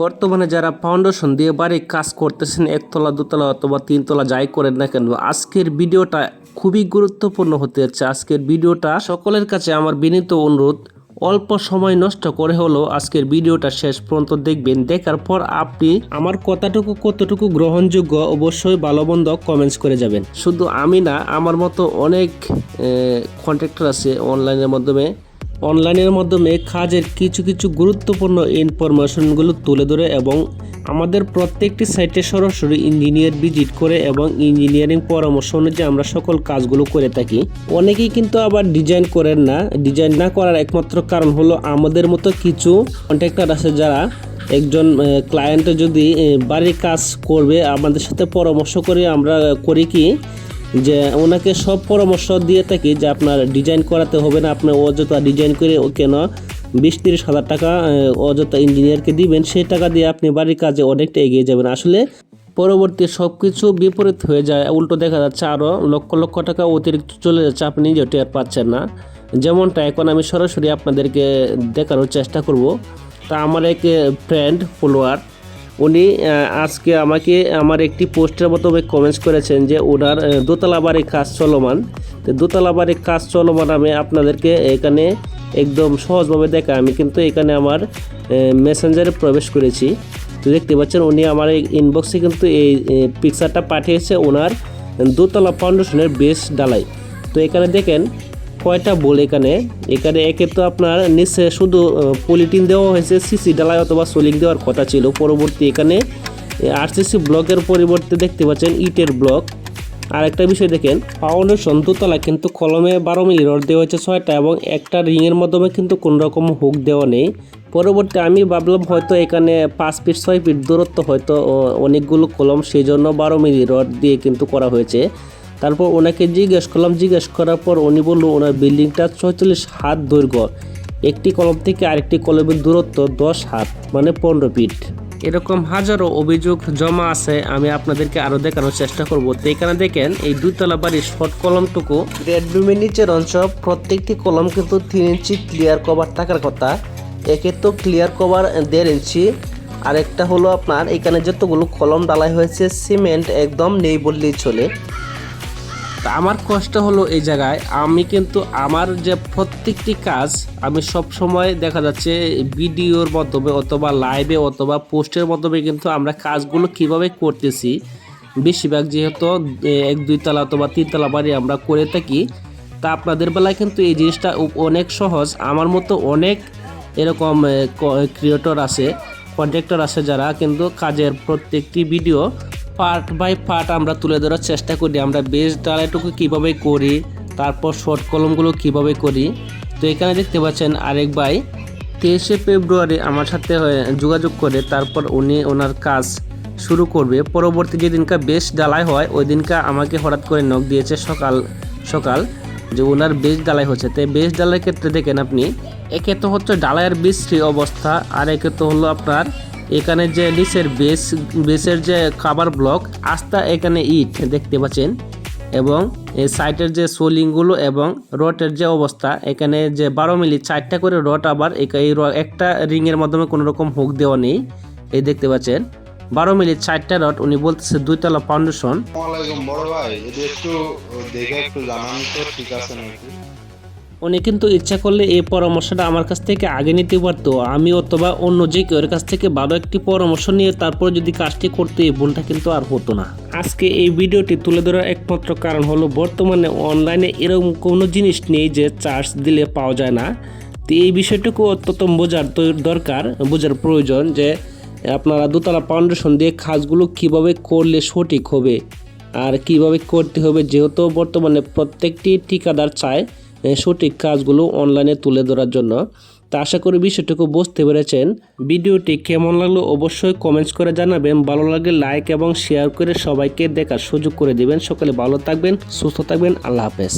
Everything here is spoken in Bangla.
বর্তমানে যারা ফাউন্ডেশন দিয়ে বাড়ি কাজ করতেছেন, একতলা, দুতলা অথবা তিনতলা যাই করেন না কেন, আজকের ভিডিওটা খুবই গুরুত্বপূর্ণ হতে যাচ্ছে। আজকের ভিডিওটা সকলের কাছে আমার বিনীত অনুরোধ, অল্প সময় নষ্ট করে হলেও আজকের ভিডিওটা শেষ পর্যন্ত দেখবেন। দেখার পর আপনি আমার কথাটুকু কতটুকু গ্রহণযোগ্য অবশ্যই ভালো মন্দ কমেন্টস করে যাবেন। শুধু আমি না, আমার মতো অনেক কন্ট্রাক্টর আছে অনলাইনের মাধ্যমে। অনলাইনের মাধ্যমে কাজের কিছু কিছু গুরুত্বপূর্ণ ইনফরমেশনগুলো তুলে ধরে এবং আমাদের প্রত্যেকটি সাইটে সরাসরি ইঞ্জিনিয়ার ভিজিট করে এবং ইঞ্জিনিয়ারিং পরামর্শ অনুযায়ী আমরা সকল কাজগুলো করে থাকি। অনেকেই কিন্তু আবার ডিজাইন করেন না। ডিজাইন না করার একমাত্র কারণ হলো আমাদের মতো কিছু কন্ট্রাক্টর আছে যারা একজন ক্লায়েন্ট যদি বাড়ির কাজ করবে, আমাদের সাথে পরামর্শ করে আমরা করি কি যে ওনাকে সব পরামর্শ দিয়ে থাকি যে আপনার ডিজাইন করাতে হবে না, আপনার অযথা ডিজাইন করে কেন বিশ তিরিশ হাজার টাকা অযথা ইঞ্জিনিয়ারকে দিবেন, সেই টাকা দিয়ে আপনি বাড়ির কাজে অনেকটা এগিয়ে যাবেন। আসলে পরবর্তী সব কিছু বিপরীত হয়ে যায়, উল্টো দেখা যাচ্ছে আরও লক্ষ লক্ষ টাকা অতিরিক্ত চলে যাচ্ছে, আপনি নিজেও টের পাচ্ছেন না। যেমনটা এখন আমি সরাসরি আপনাদেরকে দেখানোর চেষ্টা করব। তা আমার এক ফ্রেন্ড ফলোয়ার উনি আজকে আমাকে, আমার একটি পোস্টের মাধ্যমে কমেন্টস করেছেন যে ওনার দোতলা বাড়ির কাজ চলমান। তো দোতলা বাড়ির কাজ চলমান আমি আপনাদেরকে এখানে একদম সহজভাবে দেখা আমি কিন্তু এখানে আমার মেসেঞ্জারে প্রবেশ করেছি। তো দেখতে পাচ্ছেন উনি আমার এই ইনবক্সে কিন্তু এই পিকচারটা পাঠিয়েছে ওনার দোতলা ফাউন্ডেশনের বেস ডালাই তো এখানে দেখেন কয়টা বল এখানে? এখানে একে তো আপনার নিচে শুধু পলিটিন দেওয়া হয়েছে সিসি ডালাই অথবা সোলিং দেওয়ার কথা ছিল। পরবর্তী এখানে আরসিসি ব্লকের পরিবর্তে দেখতে পাচ্ছেন ইটের ব্লক। আর একটা বিষয় দেখেন ফাউন্ডেশন দোতলা কিন্তু কলমে বারো মিলি রড দেওয়া হয়েছে ছয়টা এবং একটা রিংয়ের মাধ্যমে কিন্তু কোনো রকম হুক দেওয়া নেই। পরবর্তী আমি ভাবলাম হয়তো এখানে পাঁচ ফিট, ছয় ফিট দূরত্ব হয়তো অনেকগুলো কলম সেই জন্য বারো মিলি রড দিয়ে কিন্তু করা হয়েছে। তারপর ওনাকে জিজ্ঞেস করলাম, জিজ্ঞেস করার পর উনি বলল, ওনার বিল্ডিংটা ছয়চল্লিশ হাত দৈর্ঘ্য। একটি কলম থেকে আরেকটি কলমের দূরত্ব দশ হাত মানে পনেরো ফিট। এরকম হাজারো অভিযোগ জমা আছে, আমি আপনাদেরকে আরও দেখানোর চেষ্টা করব। তো এখানে দেখেন, এই দুইতলা বাড়ির শর্ট কলমটুকু। রেড বিমের নিচের অংশ প্রত্যেকটি কলম কিন্তু তিন ইঞ্চি ক্লিয়ার কভার থাকার কথা। একে তো ক্লিয়ার কভার দেড় ইঞ্চি। আরেকটা হলো আপনার, এখানে যতগুলো কলম ডালাই হয়েছে, সিমেন্ট একদম নেই বললেই চলে। তা আমার কষ্ট হলো এই জায়গায়। আমি কিন্তু আমার যে প্রত্যেকটি কাজ আমি সব সময় দেখা যাচ্ছে ভিডিওর মাধ্যমে অথবা লাইভে অথবা পোস্টের মাধ্যমে কিন্তু আমরা কাজগুলো কীভাবে করতেছি, বেশিরভাগ যেহেতু এক দুইতলা অথবা তিনতলা বাড়ি আমরা করে থাকি, তা আপনাদের বেলায় কিন্তু এই জিনিসটা অনেক সহজ। আমার মতো অনেক এরকম ক্রিয়েটর আছে কন্ট্রাক্টর আছে যারা কিন্তু কাজের প্রত্যেকটি ভিডিও পার্ট বাই পার্ট আমরা তুলে ধরার চেষ্টা করি। আমরা বেস ডালাইটুকু কীভাবে করি, তারপর শর্ট কলমগুলো কীভাবে করি। তো এখানে দেখতে পাচ্ছেন আরেক ভাই তেইশে ফেব্রুয়ারি আমার সাথে যোগাযোগ করে, তারপর উনি ওনার কাজ শুরু করবে। পরবর্তী যেদিনকা বেশ ডালাই হয় ওই দিনকা আমাকে হঠাৎ করে নখ দিয়েছে সকাল সকাল যে ওনার বেশ ডালাই হচ্ছে। তাই বেশ ডালাইয়ের ক্ষেত্রে দেখেন আপনি, একে তো হচ্ছে ডালাইয়ের বিশ্রী অবস্থা, আর একে তো হলো আপনার এখানে যে নিচের বেস, বেসের যে খাবার ব্লক, আস্তা এখানে ইট দেখতে পাচ্ছেন। এবং সাইটের যে সোলিংগুলো এবং রটের যে অবস্থা, এখানে যে বারো মিলি, চারটা করে রড আবার একটা রিংয়ের মাধ্যমে কোনো রকম হুক দেওয়া নেই। এই দেখতে পাচ্ছেন, বারো মিলি, চারটা রড, উনি বলতেছে দুইতলা ফাউন্ডেশন। বড় ভাই, যদি একটু, দেখে একটু জানান তো, ঠিক আছে নাকি? উনি কিন্তু ইচ্ছা করলে এই পরামর্শটা আমার কাছ থেকে আগে নিতে পারতো। আমি অথবা অন্য যে কেউ এর কাছ থেকে ভালো একটি পরামর্শ নিয়ে তারপর যদি কাজটি করতে, এই ভুলটা কিন্তু আর হতো না। আজকে এই ভিডিওটি তুলে ধরার একমাত্র কারণ হলো, বর্তমানে অনলাইনে এরকম কোনো জিনিস নেই যে চার্জ দিলে পাওয়া যায় না। তো এই বিষয়টুকু অত্যন্ত বোঝার দরকার, বোঝার প্রয়োজন যে আপনারা দোতলা ফাউন্ডেশন দিয়ে কাজগুলো কীভাবে করলে সঠিক হবে আর কীভাবে করতে হবে, যেহেতু বর্তমানে প্রত্যেকটি ঠিকাদার চায় সঠিক কাজগুলো অনলাইনে তুলে ধরার জন্য। তা আশা করি বিষয়টুকু বুঝতে পেরেছেন। ভিডিওটি কেমন লাগল অবশ্যই কমেন্টস করে জানাবেন। ভালো লাগলে লাইক এবং শেয়ার করে সবাইকে দেখার সুযোগ করে দিবেন। সকলে ভালো থাকবেন, সুস্থ থাকবেন। আল্লাহ হাফেজ।